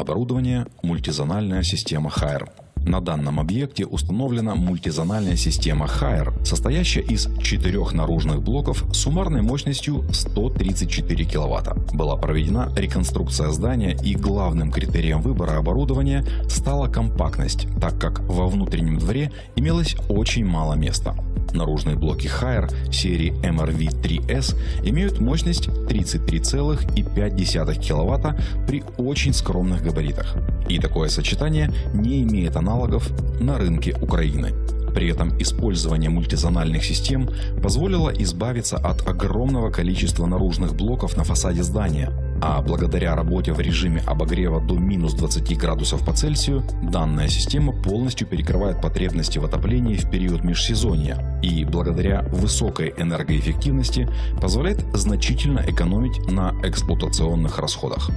Оборудование – мультизональная система Хайр. На данном объекте установлена мультизональная система Хайр, состоящая из четырех наружных блоков с суммарной мощностью 134 кВт. Была проведена реконструкция здания и главным критерием выбора оборудования стала компактность, так как во внутреннем дворе имелось очень мало места. Наружные блоки Haier серии MRV-3S имеют мощность 33,5 кВт при очень скромных габаритах. И такое сочетание не имеет аналогов на рынке Украины. При этом использование мультизональных систем позволило избавиться от огромного количества наружных блоков на фасаде здания, а благодаря работе в режиме обогрева до минус 20 градусов по Цельсию, данная система полностью перекрывает потребности в отоплении в период межсезонья и благодаря высокой энергоэффективности позволяет значительно экономить на эксплуатационных расходах.